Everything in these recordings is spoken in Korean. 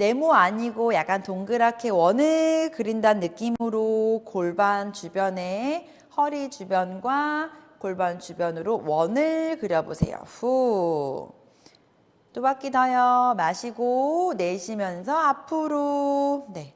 네모 아니고 약간 동그랗게 원을 그린다는 느낌으로 골반 주변에 허리 주변과 골반 주변으로 원을 그려보세요. 후. 두 바퀴 더요. 마시고 내쉬면서 앞으로. 네.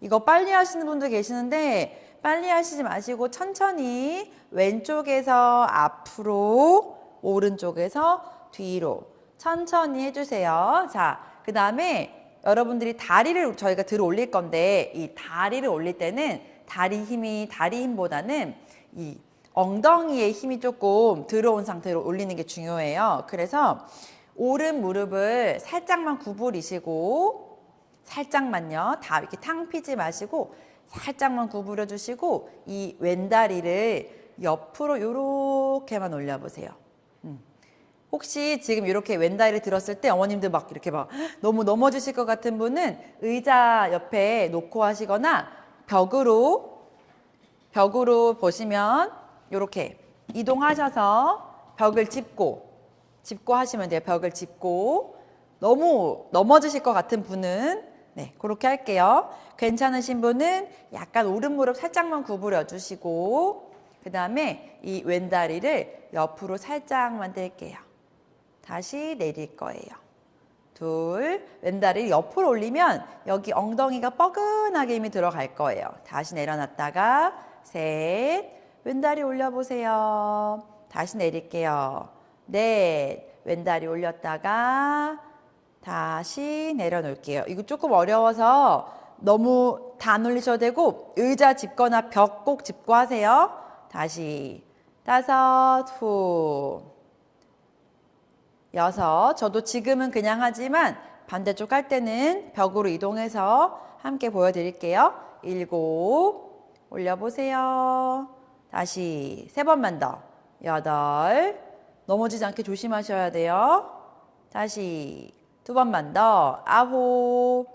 이거 빨리 하시는 분도 계시는데 빨리 하시지 마시고 천천히 왼쪽에서 앞으로 오른쪽에서 뒤로 천천히 해주세요. 자, 그 다음에 여러분들이 다리를 저희가 들어 올릴 건데 이 다리를 올릴 때는 다리 힘이 다리 힘보다는 이 엉덩이의 힘이 조금 들어온 상태로 올리는 게 중요해요. 그래서 오른 무릎을 살짝만 구부리시고 살짝만요. 다 이렇게 탕 피지 마시고 살짝만 구부려 주시고 이 왼다리를 옆으로 요렇게만 올려 보세요. 음. 혹시 지금 이렇게 왼다리를 들었을 때 어머님들 막 이렇게 막 너무 넘어지실 것 같은 분은 의자 옆에 놓고 하시거나 벽으로 벽으로 보시면 이렇게 이동하셔서 벽을 짚고 짚고 하시면 돼요. 벽을 짚고 너무 넘어지실 것 같은 분은 네 그렇게 할게요. 괜찮으신 분은 약간 오른 무릎 살짝만 구부려 주시고 그 다음에 이 왼다리를 옆으로 살짝만 댈게요. 다시 내릴 거예요. 둘, 왼다리 옆으로 올리면 여기 엉덩이가 뻐근하게 힘이 들어갈 거예요. 다시 내려놨다가 셋, 왼다리 올려보세요. 다시 내릴게요. 넷, 왼다리 올렸다가 다시 내려놓을게요. 이거 조금 어려워서 너무 다 안 올리셔도 되고 의자 짚거나 벽 꼭 짚고 하세요. 다시 다섯, 후, 여섯. 저도 지금은 그냥 하지만 반대쪽 할 때는 벽으로 이동해서 함께 보여드릴게요. 일곱. 올려보세요. 다시 세 번만 더. 여덟. 넘어지지 않게 조심하셔야 돼요. 다시 두 번만 더. 아홉.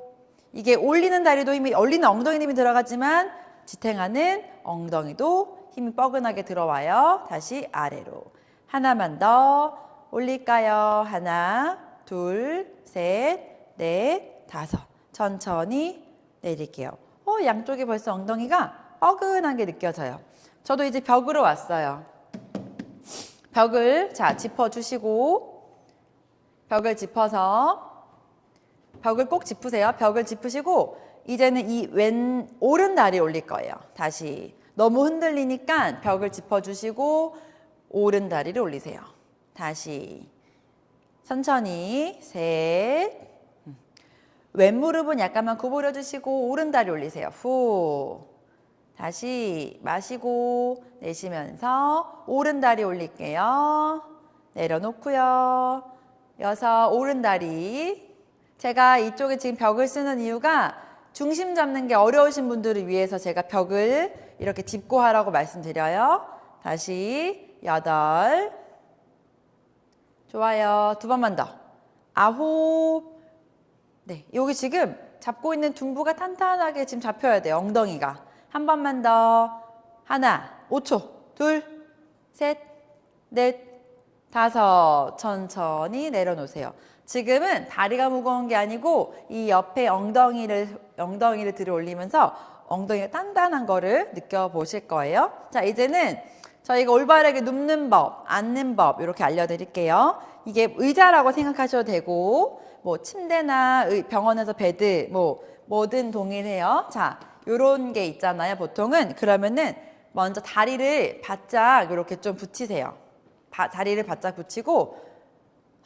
이게 올리는 다리도 힘이, 올리는 엉덩이 힘이 들어가지만 지탱하는 엉덩이도 힘이 뻐근하게 들어와요. 다시 아래로. 하나만 더. 올릴까요? 하나, 둘, 셋, 넷, 다섯. 천천히 내릴게요. 어, 양쪽이 벌써 엉덩이가 뻐근하게 느껴져요. 저도 이제 벽으로 왔어요. 벽을 자 짚어주시고 벽을 짚어서 벽을 꼭 짚으세요. 벽을 짚으시고 이제는 이 왼 오른 다리 올릴 거예요. 다시 너무 흔들리니까 벽을 짚어주시고 오른 다리를 올리세요. 다시 천천히 셋 음. 왼무릎은 약간만 구부려 주시고 오른 다리 올리세요. 후 다시 마시고 내쉬면서 오른 다리 올릴게요. 내려놓고요. 여섯 오른 다리 제가 이쪽에 지금 벽을 쓰는 이유가 중심 잡는 게 어려우신 분들을 위해서 제가 벽을 이렇게 짚고 하라고 말씀드려요. 다시 여덟 좋아요. 두 번만 더. 아홉. 네. 여기 지금 잡고 있는 둔부가 탄탄하게 지금 잡혀야 돼요. 엉덩이가. 한 번만 더. 하나. 5초. 둘. 셋. 넷. 다섯. 천천히 내려놓으세요. 지금은 다리가 무거운 게 아니고 이 옆에 엉덩이를 엉덩이를 들어 올리면서 엉덩이가 단단한 거를 느껴보실 거예요. 자, 이제는 저희가 올바르게 눕는 법, 앉는 법 이렇게 알려드릴게요. 이게 의자라고 생각하셔도 되고 뭐 침대나 의- 병원에서 베드 뭐 뭐든 동일해요. 자, 요런 게 있잖아요. 보통은 그러면은 먼저 다리를 바짝 이렇게 좀 붙이세요. 바- 다리를 바짝 붙이고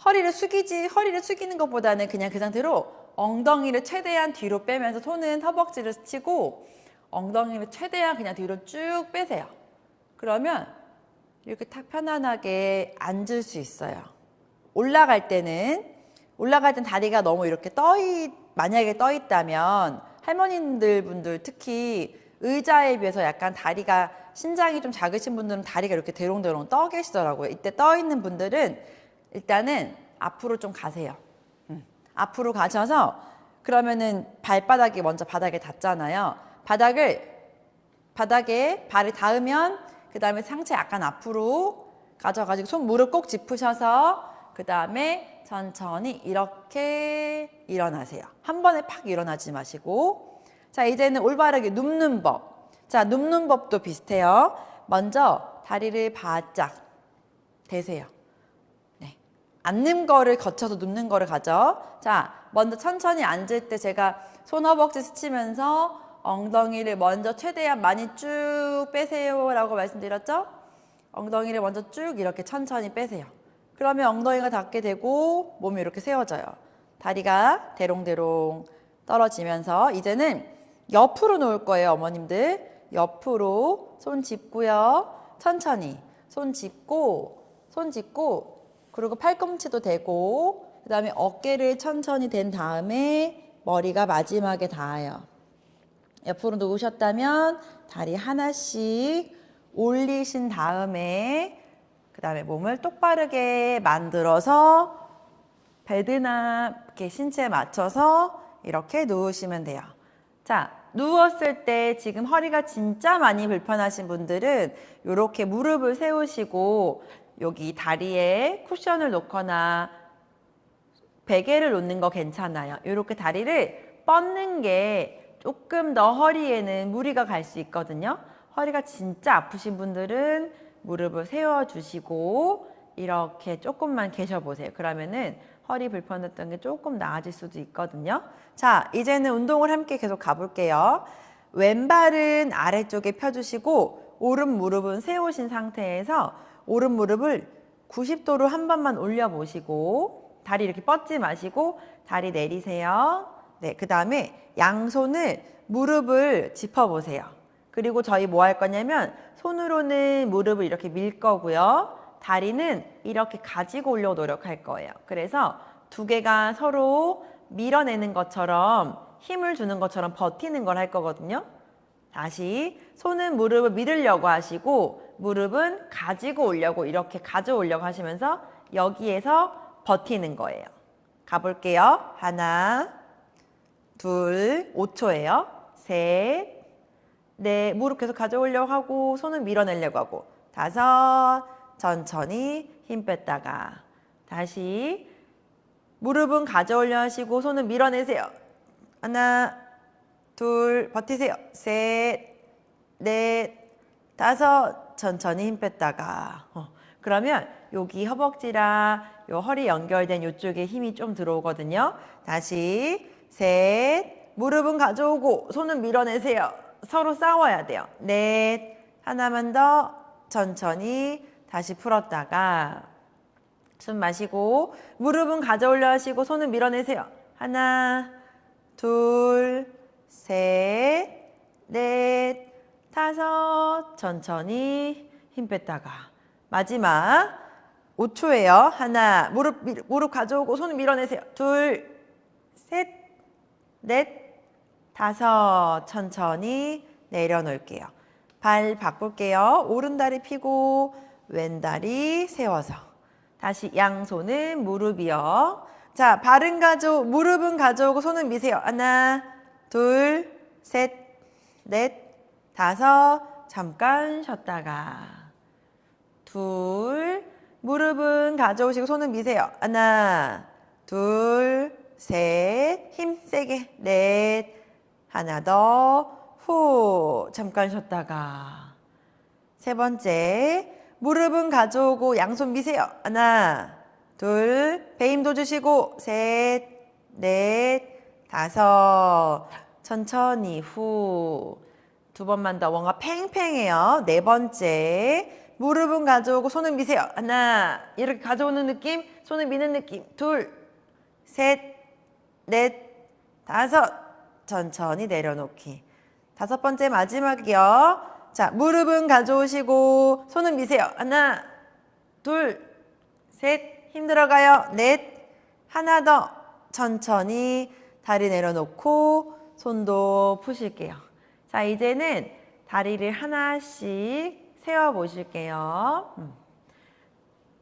허리를 숙이지 허리를 숙이는 것보다는 그냥 그 상태로 엉덩이를 최대한 뒤로 빼면서 손은 허벅지를 스치고 엉덩이를 최대한 그냥 뒤로 쭉 빼세요. 그러면 이렇게 탁 편안하게 앉을 수 있어요. 올라갈 때는 올라갈 땐 다리가 너무 이렇게 떠 있, 만약에 떠 있다면 할머님들 분들 특히 의자에 비해서 약간 다리가 신장이 좀 작으신 분들은 다리가 이렇게 대롱대롱 떠 계시더라고요. 이때 떠 있는 분들은 일단은 앞으로 좀 가세요. 음, 앞으로 가셔서 그러면은 발바닥이 먼저 바닥에 닿잖아요. 바닥을 바닥에 발을 닿으면 그 다음에 상체 약간 앞으로 가져가지고 손 무릎 꼭 짚으셔서 그 다음에 천천히 이렇게 일어나세요. 한 번에 팍 일어나지 마시고. 자, 이제는 올바르게 눕는 법. 자, 눕는 법도 비슷해요. 먼저 다리를 바짝 대세요. 네. 앉는 거를 거쳐서 눕는 거를 가죠. 자, 먼저 천천히 앉을 때 제가 손 허벅지 스치면서 엉덩이를 먼저 최대한 많이 쭉 빼세요 라고 말씀드렸죠? 엉덩이를 먼저 쭉 이렇게 천천히 빼세요. 그러면 엉덩이가 닿게 되고 몸이 이렇게 세워져요. 다리가 대롱대롱 떨어지면서 이제는 옆으로 놓을 거예요, 어머님들. 옆으로 손 짚고요. 천천히 손 짚고 손 짚고 그리고 팔꿈치도 대고 그 다음에 어깨를 천천히 댄 다음에 머리가 마지막에 닿아요. 옆으로 누우셨다면 다리 하나씩 올리신 다음에 그 다음에 몸을 똑바르게 만들어서 베드나 이렇게 신체에 맞춰서 이렇게 누우시면 돼요. 자, 누웠을 때 지금 허리가 진짜 많이 불편하신 분들은 이렇게 무릎을 세우시고 여기 다리에 쿠션을 놓거나 베개를 놓는 거 괜찮아요. 이렇게 다리를 뻗는 게 조금 더 허리에는 무리가 갈 수 있거든요. 허리가 진짜 아프신 분들은 무릎을 세워주시고 이렇게 조금만 계셔 보세요. 그러면은 허리 불편했던 게 조금 나아질 수도 있거든요. 자, 이제는 운동을 함께 계속 가볼게요. 왼발은 아래쪽에 펴주시고 오른 무릎은 세우신 상태에서 오른 무릎을 90도로 한 번만 올려보시고 다리 이렇게 뻗지 마시고 다리 내리세요. 네, 그 다음에 양손을 무릎을 짚어보세요. 그리고 저희 뭐 할 거냐면 손으로는 무릎을 이렇게 밀 거고요. 다리는 이렇게 가지고 올려 노력할 거예요. 그래서 두 개가 서로 밀어내는 것처럼 힘을 주는 것처럼 버티는 걸 할 거거든요. 다시 손은 무릎을 밀으려고 하시고 무릎은 가지고 오려고 이렇게 가져오려고 하시면서 여기에서 버티는 거예요. 가볼게요. 하나, 둘, 5초예요. 셋, 넷, 무릎 계속 가져오려고 하고 손은 밀어내려고 하고 다섯, 천천히 힘 뺐다가 다시 무릎은 가져오려 하시고 손은 밀어내세요. 하나, 둘, 버티세요. 셋, 넷, 다섯, 천천히 힘 뺐다가. 어, 그러면 여기 허벅지랑 요 허리 연결된 요쪽에 힘이 좀 들어오거든요. 다시 셋, 무릎은 가져오고 손은 밀어내세요. 서로 싸워야 돼요. 넷, 하나만 더 천천히 다시 풀었다가 숨 마시고 무릎은 가져올려 하시고 손은 밀어내세요. 하나, 둘, 셋, 넷, 다섯, 천천히 힘 뺐다가 마지막 5초예요. 하나, 무릎 밀- 무릎 가져오고 손을 밀어내세요. 둘, 셋, 넷, 다섯, 천천히 내려놓을게요. 발 바꿀게요. 오른 다리 펴고 왼 다리 세워서 다시 양손은 무릎이요. 자, 발은 가져 무릎은 가져오고 손은 미세요. 하나, 둘, 셋, 넷, 다섯. 잠깐 쉬었다가 둘, 무릎은 가져오시고 손은 미세요. 하나, 둘, 셋, 힘 세게, 넷, 하나 더, 후, 잠깐 쉬었다가. 세 번째, 무릎은 가져오고 양손 미세요. 하나, 둘, 배 힘도 주시고, 셋, 넷, 다섯. 천천히 후. 두 번만 더 뭔가 팽팽해요. 네 번째, 무릎은 가져오고 손은 미세요. 하나, 이렇게 가져오는 느낌, 손을 미는 느낌. 둘, 셋, 넷, 다섯. 천천히 내려놓기. 다섯 번째 마지막이요. 자, 무릎은 가져오시고 손은 미세요. 하나, 둘, 셋, 힘들어가요. 넷, 하나 더. 천천히 다리 내려놓고 손도 푸실게요. 자, 이제는 다리를 하나씩 세워 보실게요. 음.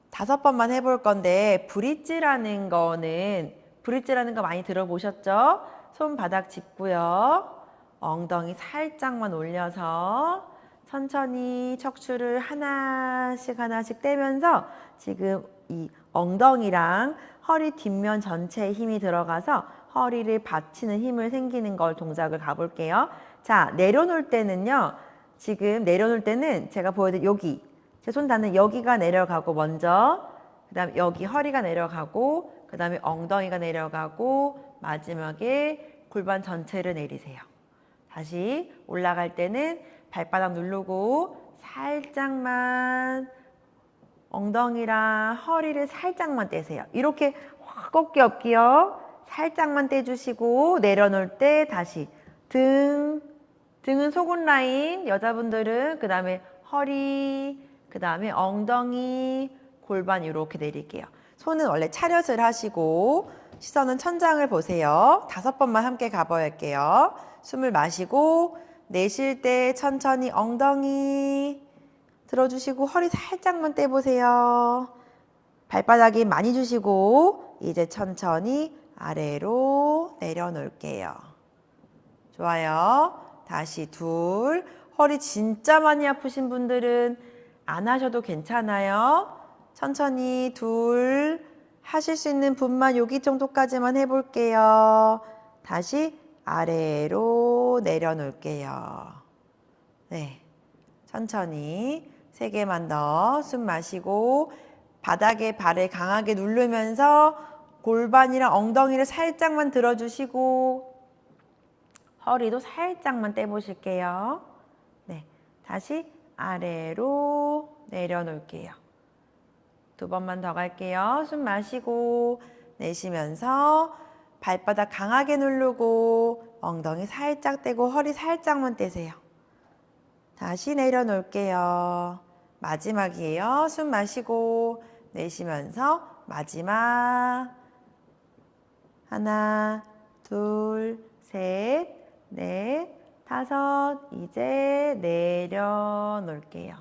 다섯 번만 해볼 건데 브릿지라는 거는 브릿지라는 거 많이 들어보셨죠? 손바닥 짚고요. 엉덩이 살짝만 올려서 천천히 척추를 하나씩 하나씩 떼면서 지금 이 엉덩이랑 허리 뒷면 전체에 힘이 들어가서 허리를 받치는 힘을 생기는 걸 동작을 가볼게요. 자, 내려놓을 때는요. 지금 내려놓을 때는 제가 보여드린 여기 제 손 닿는 여기가 내려가고 먼저 그 다음 여기 허리가 내려가고 그 다음에 엉덩이가 내려가고 마지막에 골반 전체를 내리세요. 다시 올라갈 때는 발바닥 누르고 살짝만 엉덩이랑 허리를 살짝만 떼세요. 이렇게 확 꺾기 없기요. 살짝만 떼주시고 내려놓을 때 다시 등 등은 속은 라인 여자분들은 그 다음에 허리 그 다음에 엉덩이 골반 이렇게 내릴게요. 손은 원래 차렷을 하시고 시선은 천장을 보세요. 다섯 번만 함께 가볼게요. 숨을 마시고 내쉴 때 천천히 엉덩이 들어주시고 허리 살짝만 떼보세요. 발바닥에 많이 주시고 이제 천천히 아래로 내려놓을게요. 좋아요. 다시 둘. 허리 진짜 많이 아프신 분들은 안 하셔도 괜찮아요. 천천히 둘. 하실 수 있는 분만 여기 정도까지만 해볼게요. 다시 아래로 내려놓을게요. 네. 천천히 세 개만 더 숨 마시고 바닥에 발을 강하게 누르면서 골반이랑 엉덩이를 살짝만 들어주시고 허리도 살짝만 떼보실게요. 네. 다시 아래로 내려놓을게요. 두 번만 더 갈게요. 숨 마시고 내쉬면서 발바닥 강하게 누르고 엉덩이 살짝 떼고 허리 살짝만 떼세요. 다시 내려놓을게요. 마지막이에요. 숨 마시고 내쉬면서 마지막 하나, 둘, 셋, 넷, 다섯. 이제 내려놓을게요.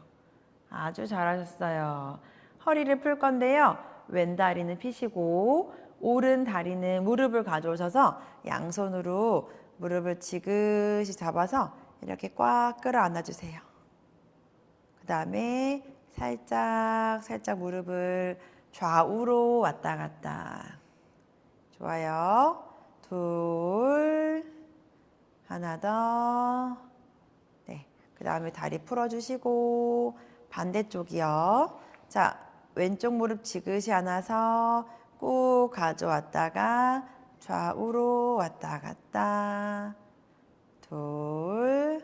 아주 잘하셨어요. 허리를 풀 건데요. 왼 다리는 피시고 오른 다리는 무릎을 가져오셔서 양손으로 무릎을 지그시 잡아서 이렇게 꽉 끌어안아 주세요. 그 다음에 살짝 살짝 무릎을 좌우로 왔다 갔다. 좋아요. 둘, 하나 더. 네. 그 다음에 다리 풀어주시고, 반대쪽이요. 자, 왼쪽 무릎 지그시 안아서 꾹 가져왔다가 좌우로 왔다 갔다. 둘,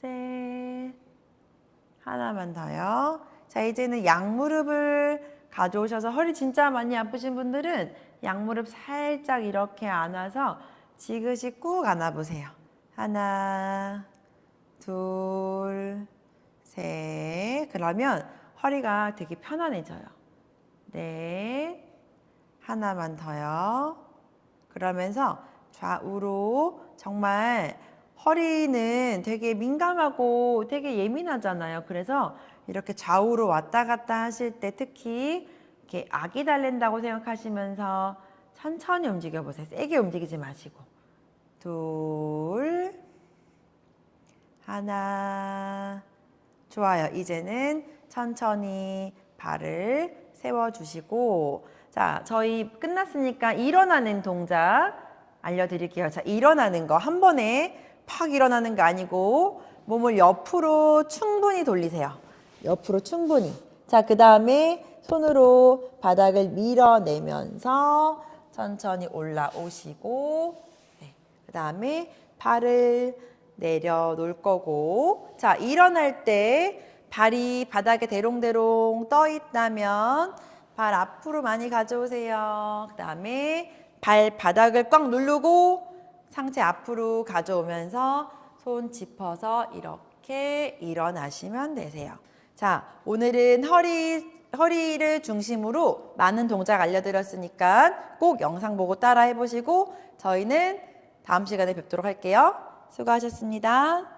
셋, 하나만 더요. 자, 이제는 양무릎을 가져오셔서 허리 진짜 많이 아프신 분들은 양무릎 살짝 이렇게 안아서 지그시 꾹 안아보세요. 하나, 둘, 셋. 그러면 허리가 되게 편안해져요. 넷, 하나만 더요. 그러면서 좌우로 정말 허리는 되게 민감하고 되게 예민하잖아요. 그래서 이렇게 좌우로 왔다 갔다 하실 때 특히 이렇게 악이 달린다고 생각하시면서 천천히 움직여 보세요. 세게 움직이지 마시고. 둘, 하나. 좋아요. 이제는 천천히 발을 세워주시고. 자, 저희 끝났으니까 일어나는 동작 알려드릴게요. 자, 일어나는 거. 한 번에 팍 일어나는 거 아니고 몸을 옆으로 충분히 돌리세요. 옆으로 충분히. 자, 그 다음에 손으로 바닥을 밀어내면서 천천히 올라오시고, 네. 그 다음에 발을 내려놓을 거고, 자, 일어날 때 발이 바닥에 대롱대롱 떠 있다면 발 앞으로 많이 가져오세요. 그 다음에 발 바닥을 꽉 누르고 상체 앞으로 가져오면서 손 짚어서 이렇게 일어나시면 되세요. 자, 오늘은 허리, 허리를 중심으로 많은 동작 알려드렸으니까 꼭 영상 보고 따라 해보시고 저희는 다음 시간에 뵙도록 할게요. 수고하셨습니다.